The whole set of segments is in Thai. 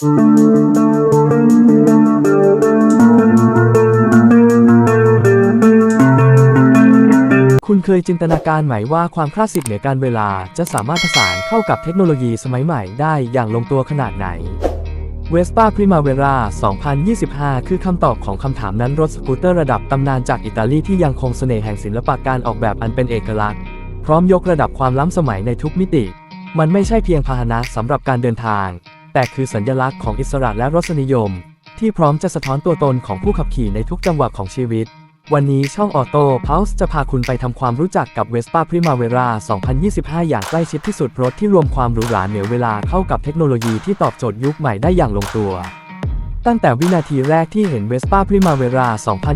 คุณเคยจินตนาการไหมว่าความคลาสสิกเหนือการเวลาจะสามารถผสานเข้ากับเทคโนโลยีสมัยใหม่ได้อย่างลงตัวขนาดไหน Vespa Primavera 2025 คือคำตอบของคำถามนั้นรถสกูตเตอร์ระดับตำนานจากอิตาลีที่ยังคงเสน่ห์แห่งศิลปะการออกแบบอันเป็นเอกลักษณ์ พร้อมยกระดับความล้ำสมัยในทุกมิติ มันไม่ใช่เพียงพาหนะสำหรับการเดินทาง แต่คือสัญลักษณ์ของอิสระและรสนิยม ที่พร้อมจะสะท้อนตัวตนของผู้ขับขี่ในทุกจังหวะของชีวิต วันนี้ช่องออโต้พาวส์จะพาคุณไปทำความรู้จักกับ Vespa Primavera 2025 อย่างใกล้ชิดที่สุดรถที่รวมความหรูหราเหนือเวลาเข้ากับเทคโนโลยีที่ตอบโจทย์ยุคใหม่ได้อย่างลงตัวตั้งแต่วินาทีแรกที่เห็น Vespa Primavera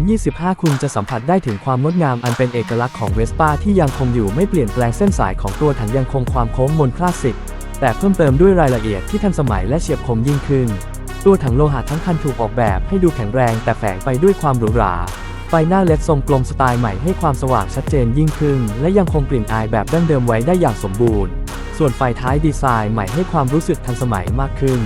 2025 คุณจะสัมผัสได้ถึงความงดงามอันเป็นเอกลักษณ์ของ Vespa ที่ยังคงอยู่ไม่เปลี่ยนแปลงเส้นสายของตัวถังยังคงความโค้งมนคลาสสิก แต่เพิ่มเติมด้วยรายละเอียดที่ทันสมัยและเฉียบคมยิ่งขึ้น ตัวถังโลหะทั้งคันถูกออกแบบให้ดูแข็งแรงแต่แฝงไปด้วยความหรูหรา ไฟหน้าเลดทรงกลมสไตล์ใหม่ให้ความสว่างชัดเจนยิ่งขึ้น และยังคงกลิ่นอายแบบดั้งเดิมไว้ได้อย่างสมบูรณ์ ส่วนไฟท้ายดีไซน์ใหม่ให้ความรู้สึกทันสมัยมากขึ้น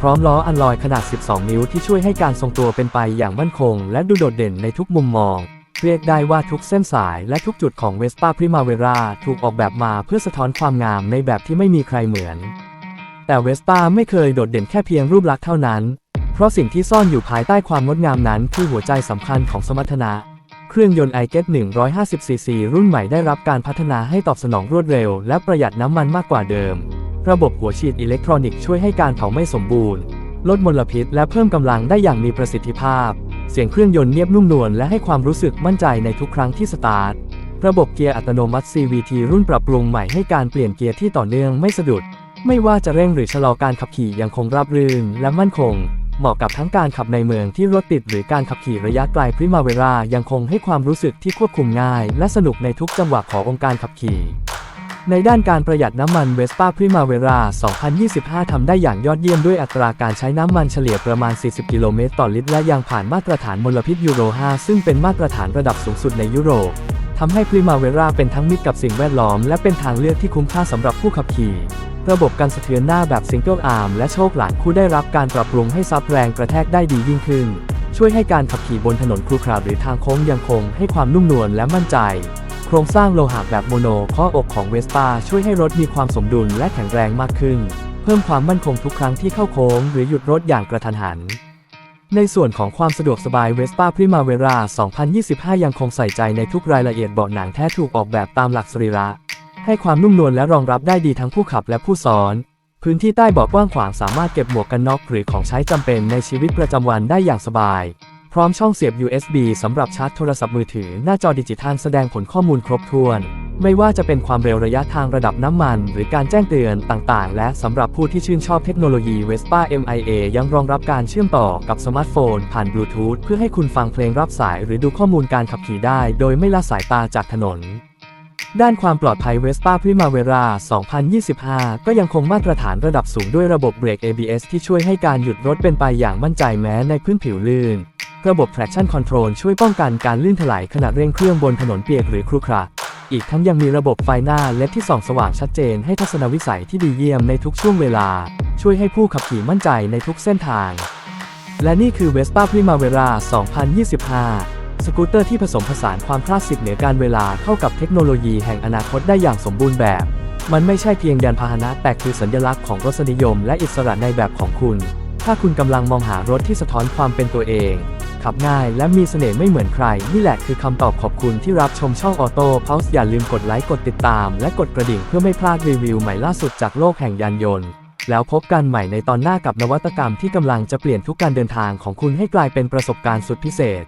พร้อมล้ออันลอยขนาด 12 นิ้วที่ช่วยให้การทรงตัวเป็นไปอย่างมั่นคง และดูโดดเด่นในทุกมุมมอง เรียกได้ว่าทุกเส้นสายและทุกจุดของ Vespa Primavera ถูกออกแบบมาเพื่อสะท้อนความงามในแบบที่ไม่มีใครเหมือน แต่ Vespa ไม่เคยโดดเด่นแค่เพียงรูปลักษณ์เท่านั้น เพราะสิ่งที่ซ่อนอยู่ภายใต้ความงดงามนั้นคือหัวใจสำคัญของสมรรถนะ เครื่องยนต์ i g e t 150 cc รุ่นใหม่ได้รับการพัฒนาให้ตอบสนองรวดเร็ว และประหยัดน้ำมันมากกว่าเดิม ระบบหัวฉีดอิเล็กทรอนิกส์ช่วยให้การเผาไม่สมบูรณ์ ลดมลพิษ และเพิ่มกำลังได้อย่างมีประสิทธิภาพ เสียงเครื่องยนต์เงียบนุ่มนวลและให้ความรู้สึกมั่นใจในทุกครั้งที่สตาร์ท ระบบเกียร์อัตโนมัติ CVT รุ่นปรับปรุงใหม่ให้การเปลี่ยนเกียร์ที่ต่อเนื่องไม่สะดุด ไม่ว่าจะเร่งหรือชะลอการขับขี่ยังคงราบรื่นและมั่นคง เหมาะกับทั้งการขับในเมืองที่รถติดหรือการขับขี่ระยะไกล Primavera ยังคงให้ความรู้สึกที่ควบคุมง่าย และสนุกในทุกจังหวะขององค์การขับขี่ ในด้านการประหยัดน้ำมัน Vespa Primavera 2025 ทำได้อย่างยอดเยี่ยมด้วยอัตราการใช้น้ำมันเฉลี่ยประมาณ 40 กิโลเมตรต่อลิตร และยังผ่านมาตรฐานมลพิษยูโร 5 ซึ่งเป็นมาตรฐานระดับสูงสุดในยุโรปทำให้ Primavera เป็นทั้งมิตรกับสิ่งแวดล้อม และเป็นทางเลือกที่คุ้มค่าสำหรับผู้ขับขี่ ระบบการสะเทือนหน้าแบบ Single Arm และโชคหลานคู่ได้รับการปรับปรุงให้ซับแรงกระแทกได้ดียิ่งขึ้น ช่วยให้การขับขี่บนถนนครุขระหรือทางโค้งยังคงให้ความนุ่มนวลและมั่นใจ ครงสร้างโลหะแบบโมโนข้ออกของเวสป้าช่วยให้รถมีความสมดุลและแข็งแรงมากขึ้น เพิ่มความมั่นคงทุกครั้งที่เข้าโค้งหรือหยุดรถอย่างกระทันหัน ในส่วนของความสะดวกสบาย Vespa Primavera 2025 ยังคงใส่ใจในทุกรายละเอียดเบาะหนังแท้ถูกออกแบบตามหลักสรีระ ให้ความนุ่มนวลและรองรับได้ดีทั้งผู้ขับและผู้ซ้อน พื้นที่ใต้เบาะกว้างขวางสามารถเก็บหมวกกันน็อกหรือของใช้จำเป็นในชีวิตประจำวันได้อย่างสบาย พร้อมช่องเสียบ USB สำหรับชาร์จโทรศัพท์มือถือ หน้าจอดิจิทัลแสดงผลข้อมูลครบถ้วน ไม่ว่าจะเป็นความเร็วระยะทางระดับน้ำมัน หรือการแจ้งเตือนต่างๆ และสำหรับผู้ที่ชื่นชอบเทคโนโลยี Vespa MIA ยังรองรับการเชื่อมต่อกับสมาร์ทโฟน ผ่านบลูทูธเพื่อให้คุณฟังเพลงรับสาย หรือดูข้อมูลการขับขี่ได้ โดยไม่ละสายตาจากถนนด้านความปลอดภัย Vespa Primavera 2025 ก็ยังคงมาตรฐานระดับสูงด้วยระบบเบรก ABS ที่ช่วยให้การหยุดรถเป็นไปอย่างมั่นใจแม้ในพื้นผิวลื่น ระบบ traction control ช่วยป้องกันการลื่นถลายขณะเร่งเครื่องบนถนนเปียกหรือครุขระ อีกทั้งยังมีระบบไฟหน้าเลดที่ส่องสว่างชัดเจนให้ทัศนวิสัยที่ดีเยี่ยมในทุกช่วงเวลา ช่วยให้ผู้ขับขี่มั่นใจในทุกเส้นทาง และนี่คือ Vespa Primavera 2025 สกูตเตอร์ที่ผสมผสานความคลาสสิกเหนือการเวลาเข้ากับเทคโนโลยีแห่งอนาคตได้อย่างสมบูรณ์แบบ มันไม่ใช่เพียงยานพาหนะแต่คือสัญลักษณ์ของรสนิยมและอิสระในแบบของคุณ ถ้าคุณกำลังมองหารถที่สะท้อนความเป็นตัวเอง ขับง่ายและมีเสน่ห์ไม่เหมือนใคร นี่แหละคือคำตอบขอบคุณที่รับชมช่องออโต้พาส์อย่าลืมกดไลค์กดติดตาม และกดกระดิ่งเพื่อไม่พลาดรีวิวใหม่ล่าสุดจากโลกแห่งยานยนต์ แล้วพบกันใหม่ในตอนหน้ากับนวัตกรรมที่กำลังจะเปลี่ยนทุกการเดินทางของคุณให้กลายเป็นประสบการณ์สุดพิเศษ